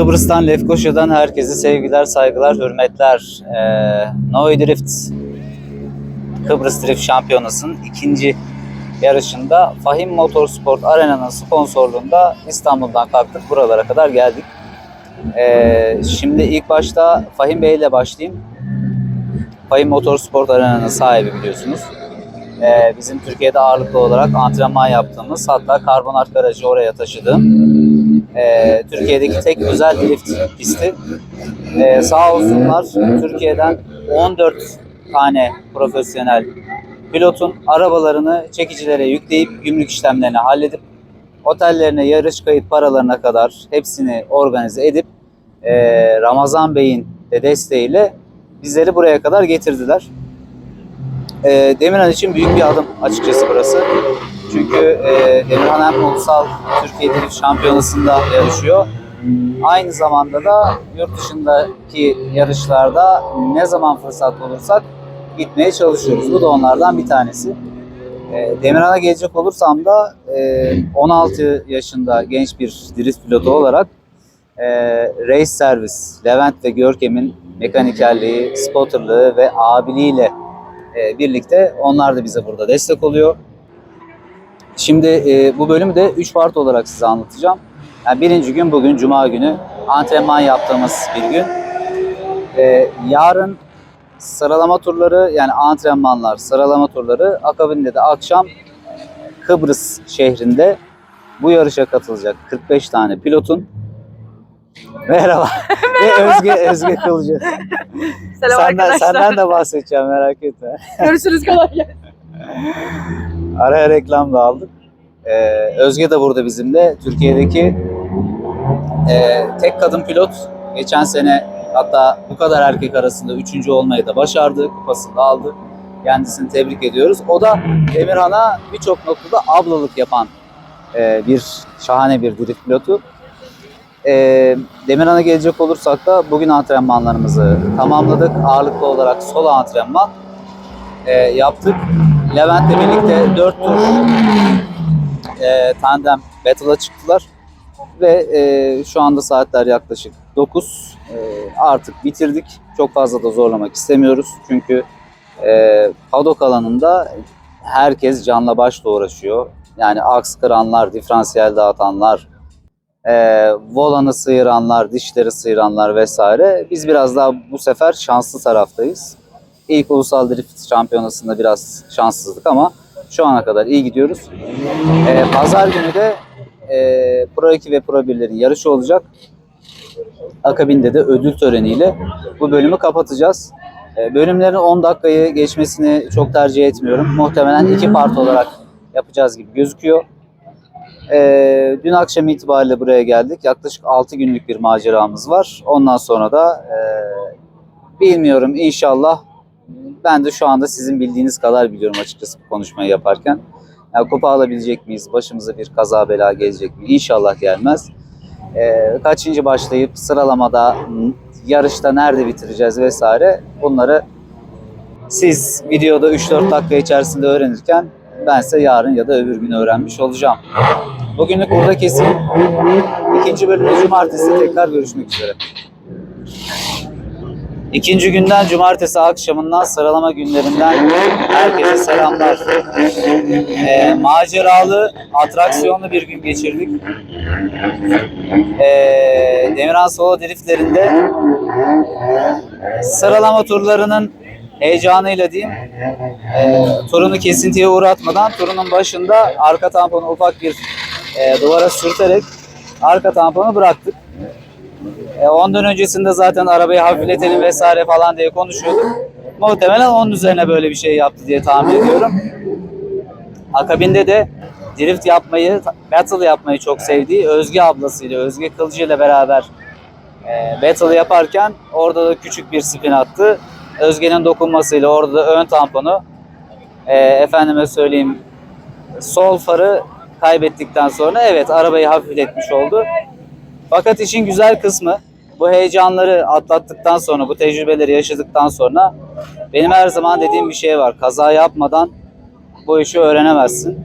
Kıbrıs'tan, Lefkoşa'dan herkese sevgiler, saygılar, hürmetler. Ee, Novi Drift Kıbrıs Drift Şampiyonası'nın ikinci yarışında Fahim Motorsport Arena'nın sponsorluğunda İstanbul'dan kalktık. Buralara kadar geldik. Ee, şimdi ilk başta Fahim Bey ile başlayayım. Fahim Motorsport Arena'nın sahibi biliyorsunuz. Ee, bizim Türkiye'de ağırlıklı olarak antrenman yaptığımız hatta karbonat garajı oraya taşıdığım ee, Türkiye'deki tek özel drift pisti. Ee, sağ olsunlar Türkiye'den 14 tane profesyonel pilotun arabalarını çekicilere yükleyip gümrük işlemlerini halledip otellerine yarış kayıt paralarına kadar hepsini organize edip e, Ramazan Bey'in de desteğiyle bizleri buraya kadar getirdiler. E, Demirhan için büyük bir adım açıkçası burası. Çünkü e, Demirhan hem ulusal Türkiye Drift Şampiyonası'nda yarışıyor. Aynı zamanda da yurt dışındaki yarışlarda ne zaman fırsat bulursak gitmeye çalışıyoruz. Bu da onlardan bir tanesi. E, Demirhan'a gelecek olursam da e, 16 yaşında genç bir drift pilotu olarak e, race servis, Levent ve Görkem'in mekanikerliği, spotterlığı ve abiliğiyle birlikte onlar da bize burada destek oluyor. Şimdi e, bu bölümü de 3 part olarak size anlatacağım. Yani birinci gün bugün Cuma günü antrenman yaptığımız bir gün. E, yarın sıralama turları yani antrenmanlar, sıralama turları akabinde de akşam Kıbrıs şehrinde bu yarışa katılacak 45 tane pilotun Merhaba. Ve Özge Özge Kılıcı. Selam Senden, arkadaşlar. senden de bahsedeceğim merak etme. Görüşürüz kolay gelsin. Araya reklam da aldık. Ee, Özge de burada bizimle. Türkiye'deki e, tek kadın pilot. Geçen sene hatta bu kadar erkek arasında üçüncü olmayı da başardı. Kupasını da aldı. Kendisini tebrik ediyoruz. O da Demirhan'a birçok noktada ablalık yapan e, bir şahane bir drift pilotu. E, Demirhan'a gelecek olursak da bugün antrenmanlarımızı tamamladık. Ağırlıklı olarak solo antrenman e, yaptık. Levent'le birlikte 4 tur e, tandem battle'a çıktılar. Ve e, şu anda saatler yaklaşık 9. E, artık bitirdik. Çok fazla da zorlamak istemiyoruz. Çünkü e, padok alanında herkes canla başla uğraşıyor. Yani aks kıranlar, diferansiyel dağıtanlar, e, volanı sıyıranlar, dişleri sıyıranlar vesaire. Biz biraz daha bu sefer şanslı taraftayız. İlk ulusal drift şampiyonasında biraz şanssızlık ama şu ana kadar iyi gidiyoruz. Ee, Pazar günü de e, Pro 2 ve Pro 1'lerin yarışı olacak. Akabinde de ödül töreniyle bu bölümü kapatacağız. Ee, bölümlerin 10 dakikayı geçmesini çok tercih etmiyorum. Muhtemelen iki part olarak yapacağız gibi gözüküyor. Ee, dün akşam itibariyle buraya geldik. Yaklaşık 6 günlük bir maceramız var. Ondan sonra da e, bilmiyorum inşallah ben de şu anda sizin bildiğiniz kadar biliyorum açıkçası bu konuşmayı yaparken. Yani kupa alabilecek miyiz? Başımıza bir kaza bela gelecek mi? İnşallah gelmez. Ee, kaçıncı başlayıp sıralamada, yarışta nerede bitireceğiz vesaire bunları siz videoda 3-4 dakika içerisinde öğrenirken ben size yarın ya da öbür gün öğrenmiş olacağım. Bugünlük burada kesin. İkinci bölümde cumartesi tekrar görüşmek üzere. İkinci günden cumartesi akşamından sıralama günlerinden herkese selamlar. Ee, maceralı, atraksiyonlu bir gün geçirdik. Ee, Demirhan Solo driftlerinde sıralama turlarının heyecanıyla diyeyim. Ee, turunu kesintiye uğratmadan turunun başında arka tamponu ufak bir e, duvara sürterek arka tamponu bıraktık. E, ondan öncesinde zaten arabayı hafifletelim vesaire falan diye konuşuyorduk. Muhtemelen onun üzerine böyle bir şey yaptı diye tahmin ediyorum. Akabinde de drift yapmayı, battle yapmayı çok sevdiği Özge ablasıyla, Özge Kılıcı ile beraber e, battle yaparken orada da küçük bir spin attı. Özge'nin dokunmasıyla orada da ön tamponu e, efendime söyleyeyim sol farı kaybettikten sonra evet arabayı hafifletmiş oldu. Fakat işin güzel kısmı bu heyecanları atlattıktan sonra, bu tecrübeleri yaşadıktan sonra benim her zaman dediğim bir şey var. Kaza yapmadan bu işi öğrenemezsin.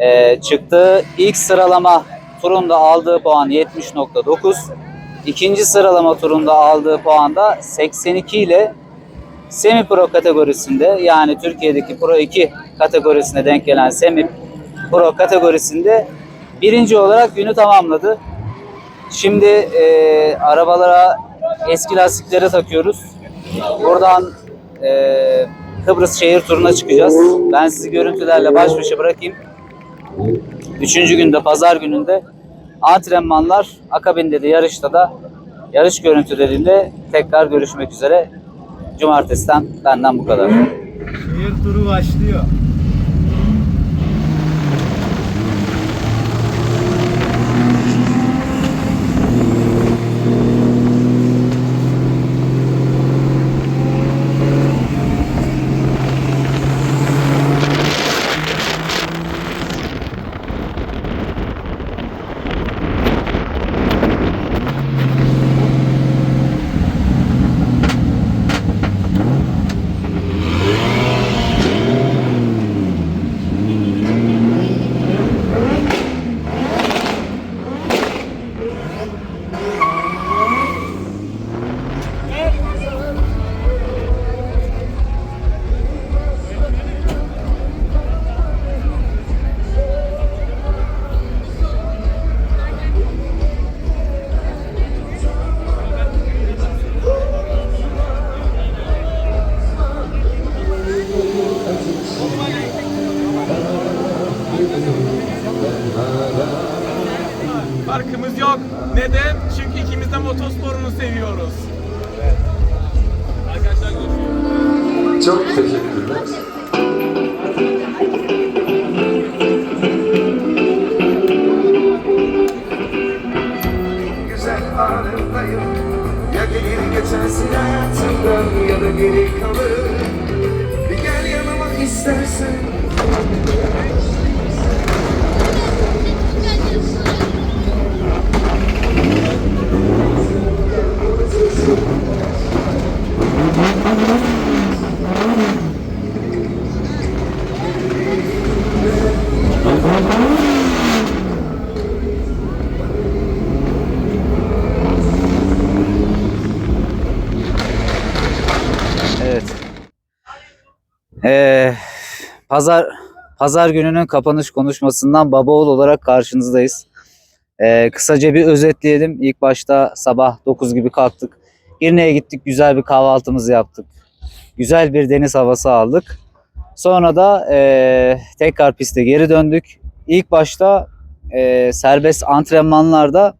Ee, çıktığı ilk sıralama turunda aldığı puan 70.9. ikinci sıralama turunda aldığı puanda 82 ile Semi Pro kategorisinde yani Türkiye'deki Pro 2 kategorisine denk gelen Semi Pro kategorisinde birinci olarak günü tamamladı. Şimdi e, arabalara eski lastikleri takıyoruz. Buradan e, Kıbrıs şehir turuna çıkacağız. Ben sizi görüntülerle baş başa bırakayım. Üçüncü günde, pazar gününde antrenmanlar, akabinde de yarışta da yarış görüntüleriyle tekrar görüşmek üzere. Cumartesiden benden bu kadar. Şehir turu başlıyor. Ya da geri kalır Bir gel yanıma istersen Evet. Ee, pazar pazar gününün kapanış konuşmasından baba oğul olarak karşınızdayız. Ee, kısaca bir özetleyelim. İlk başta sabah 9 gibi kalktık. İrne'ye gittik. Güzel bir kahvaltımızı yaptık. Güzel bir deniz havası aldık. Sonra da ee, tekrar piste geri döndük. İlk başta ee, serbest antrenmanlarda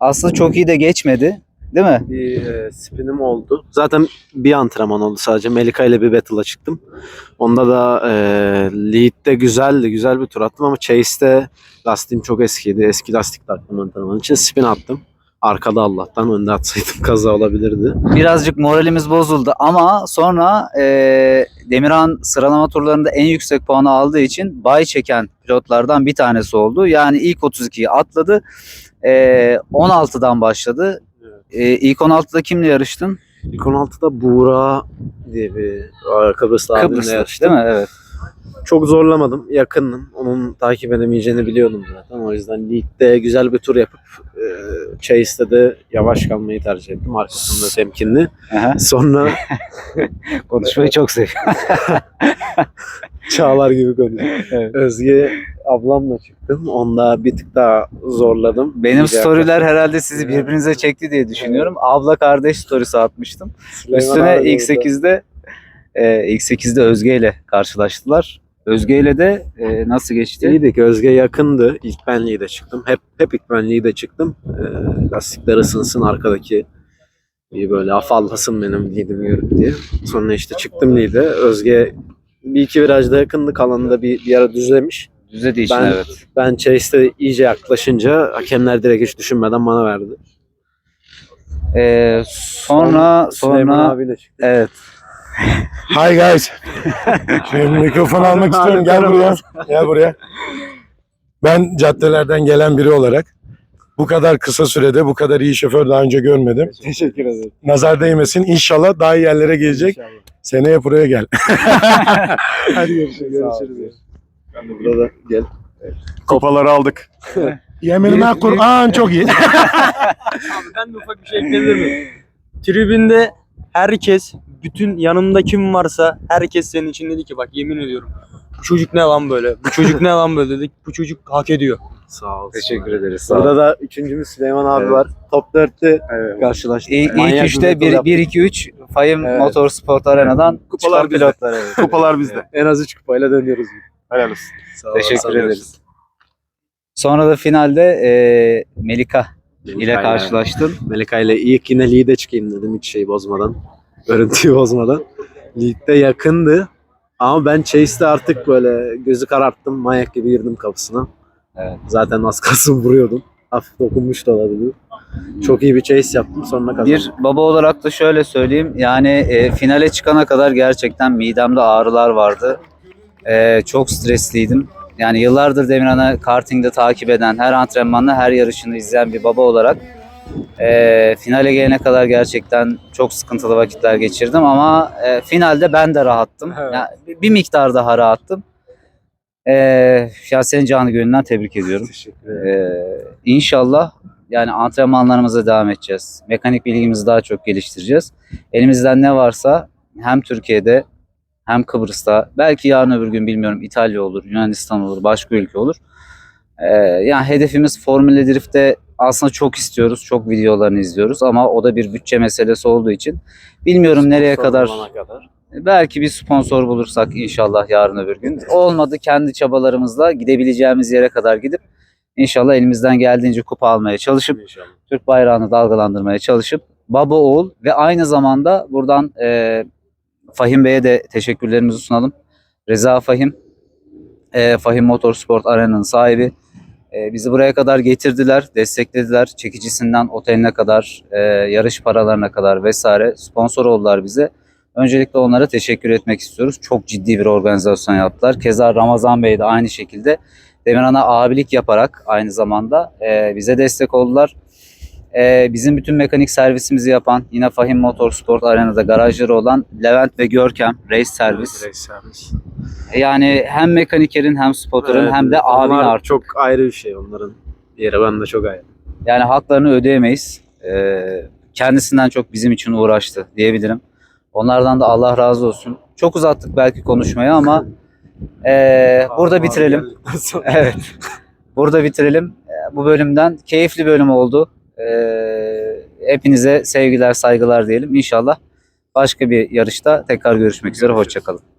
aslında çok iyi de geçmedi. Değil mi? Bir e, spinim oldu. Zaten bir antrenman oldu sadece. Melika ile bir battle'a çıktım. Onda da e, lead'de güzeldi. Güzel bir tur attım ama chase'de lastiğim çok eskiydi. Eski lastik taktım antrenman için. Spin attım. Arkada Allah'tan önde atsaydım kaza olabilirdi. birazcık moralimiz bozuldu ama sonra e, Demirhan sıralama turlarında en yüksek puanı aldığı için bay çeken pilotlardan bir tanesi oldu. Yani ilk 32'yi atladı. E, 16'dan başladı. E, ilk 16'da kimle yarıştın? İlk 16'da Buğra diye bir Kıbrıslı abimle Kıbrıs'ta yarıştım. değil mi? Evet. Çok zorlamadım. Yakındım. Onun takip edemeyeceğini biliyordum zaten. O yüzden Lead'de güzel bir tur yapıp e, Chase'de de yavaş kalmayı tercih ettim. Arkasında temkinli. Aha. Sonra Konuşmayı çok seviyorum. Çağlar gibi konuşuyor. Evet. Özge ablamla çıktım. Onda bir tık daha zorladım. Benim İyice storyler herhalde sizi birbirinize çekti diye düşünüyorum. Abla kardeş storysi atmıştım. Süleyman Üstüne abi ilk orada. 8'de e, ilk 8'de Özge ile karşılaştılar. Özge ile de e, nasıl geçti? İyiydik. Özge yakındı. İlk benliği de çıktım. Hep hep ilk benliği de çıktım. Ee, lastikler ısınsın arkadaki bir böyle afallasın benim lidim yürüp diye. Sonra işte çıktım lide. Özge bir iki virajda yakındı. Kalanında bir, bir ara düzlemiş. Düzlediği için Ben- evet. Ben Chase'de iyice yaklaşınca hakemler direkt hiç düşünmeden bana verdi. E, sonra Süleyman sonra abiyle çıktım. evet. Hi guys. Şimdi mikrofon almak istiyorum. Gel buraya. Gel buraya. Ben caddelerden gelen biri olarak bu kadar kısa sürede bu kadar iyi şoför daha önce görmedim. Teşekkür ederim. Nazar değmesin. İnşallah daha iyi yerlere gelecek. Seneye buraya gel. Hadi görüşürüz. Görüşürüz. Ben de burada gel. Kupaları aldık. Yeminime Kur'an çok iyi. Abi ben de ufak bir şey ekleyebilir miyim? Tribünde herkes, bütün yanımda kim varsa herkes senin için dedi ki bak yemin ediyorum. Bu çocuk ne lan böyle? Bu çocuk ne lan böyle dedik. Bu çocuk hak ediyor. Sağ ol. Teşekkür ederiz. Sağ Burada da üçüncümüz Süleyman abi Evet. var. Top 4'te karşılaştık. İlk, ilk üçte battle 1 yaptık. 1 2 3 Fahim Evet. Motorsport Arena'dan Kupalar çıkan bizde. pilotlar. Evet. Kupalar bizde. En az 3 kupayla dönüyoruz. Helal olsun. Sağ ol, Teşekkür ederiz. Sonra da finalde e, Melika ile karşılaştım. Melika ile ilk yine lead'e çıkayım dedim hiç şey bozmadan. Görüntüyü bozmadan. Lead'de yakındı. Ama ben Chase'de artık böyle gözü kararttım. Manyak gibi girdim kapısına. Evet. Zaten az kalsın vuruyordum. Hafif dokunmuş da olabilir. Çok iyi bir chase yaptım sonra kazandım. Bir baba olarak da şöyle söyleyeyim. Yani e, finale çıkana kadar gerçekten midemde ağrılar vardı. E, çok stresliydim. Yani yıllardır Demirhan'ı kartingde takip eden, her antrenmanla her yarışını izleyen bir baba olarak e, finale gelene kadar gerçekten çok sıkıntılı vakitler geçirdim ama e, finalde ben de rahattım. Evet. Yani bir- miktar daha rahattım. E, ya seni canı gönülden tebrik ediyorum. Teşekkür ederim. Ee, inşallah yani antrenmanlarımıza devam edeceğiz. Mekanik bilgimizi daha çok geliştireceğiz. Elimizden ne varsa hem Türkiye'de hem Kıbrıs'ta belki yarın öbür gün bilmiyorum İtalya olur, Yunanistan olur, başka ülke olur. Ee, yani hedefimiz Formula Drift'te aslında çok istiyoruz. Çok videolarını izliyoruz ama o da bir bütçe meselesi olduğu için bilmiyorum nereye kadar kadar. Belki bir sponsor bulursak inşallah yarın öbür gün. Olmadı kendi çabalarımızla gidebileceğimiz yere kadar gidip inşallah elimizden geldiğince kupa almaya çalışıp İnşallah. Türk bayrağını dalgalandırmaya çalışıp baba oğul ve aynı zamanda buradan e, Fahim Bey'e de teşekkürlerimizi sunalım. Reza Fahim, e, Fahim Motorsport Arena'nın sahibi. E, bizi buraya kadar getirdiler, desteklediler. Çekicisinden oteline kadar, e, yarış paralarına kadar vesaire sponsor oldular bize. Öncelikle onlara teşekkür etmek istiyoruz. Çok ciddi bir organizasyon yaptılar. Keza Ramazan Bey de aynı şekilde Demirhan'a abilik yaparak aynı zamanda e, bize destek oldular. E, bizim bütün mekanik servisimizi yapan yine Fahim Motorsport Arena'da garajları olan Levent ve Görkem Race Servis. Direkt servis. Yani hem mekanikerin hem spoturun Evet, hem de abin artık. Çok ayrı bir şey onların yeri. Ben de çok ayrı. Yani haklarını ödeyemeyiz. Ee, kendisinden çok bizim için uğraştı diyebilirim. Onlardan da Allah razı olsun. Çok uzattık belki konuşmayı ama ee, burada bitirelim. evet. Burada bitirelim. Ee, Bu bölümden keyifli bölüm oldu. Ee, hepinize sevgiler, saygılar diyelim. İnşallah başka bir yarışta tekrar görüşmek üzere. Hoşçakalın.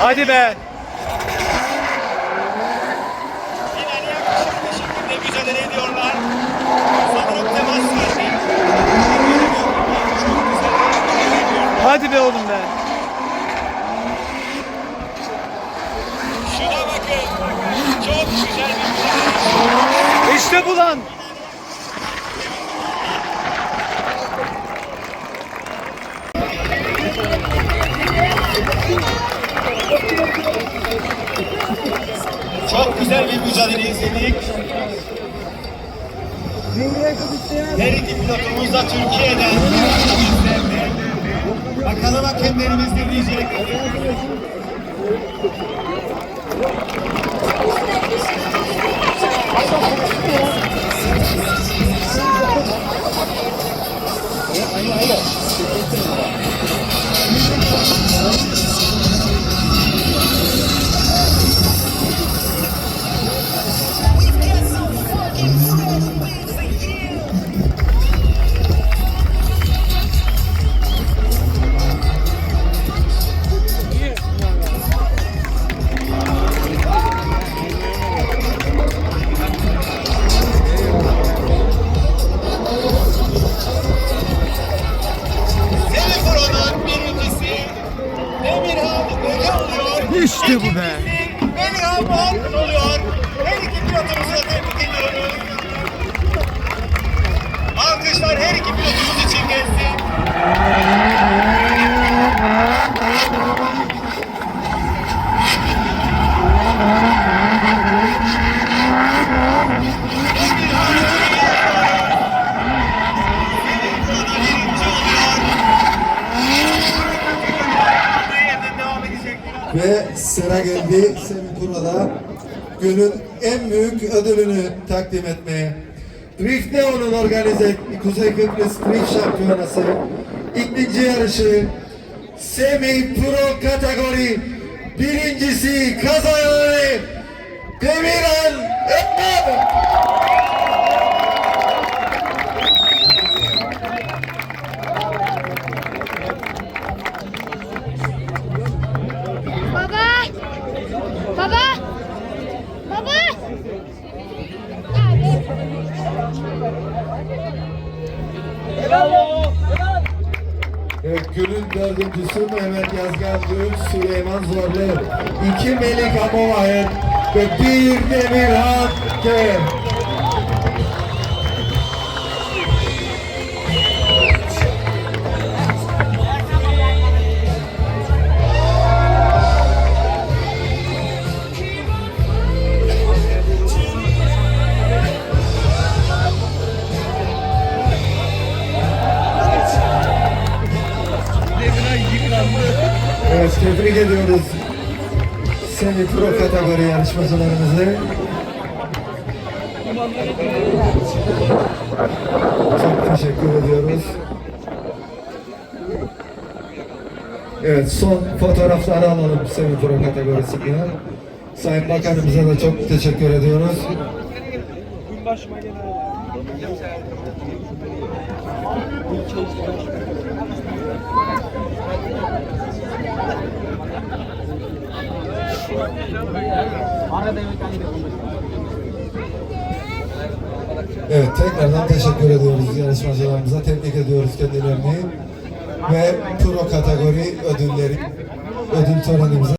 Hadi be. ilerleyen bir şekilde mücadele ediyorlar. Sanırım temas verdi. Hadi be oğlum be. Şuna bakın. Çok güzel bir mücadele. İşte bu lan. Güzel bir mücadele izledik. Her iki pilotumuz da Türkiye'den. Bakalım hakemlerimiz ne diyecek. Semifon'un Ve sıra geldi Semikura'da günün en büyük ödülünü takdim etmeye. Drift Neon'un organize Kuzey Kıbrıs Drift Şampiyonası ikinci yarışı Semi Pro kategori birincisi kazananı Demirhan Ömer. Evet, günün dördüncüsü Mehmet Yazgan Gül, Süleyman Zorlu, iki Melik Amovahir ve bir Demirhan K. yarışmacılarımızı. Çok teşekkür ediyoruz. Evet, son fotoğrafları alalım semi pro kategorisinde. Sayın Bakanımıza da çok teşekkür ediyoruz. Evet tekrardan teşekkür ediyoruz yarışmacılarımıza. Tebrik ediyoruz kendilerini. Ve pro kategori ödülleri ödül törenimize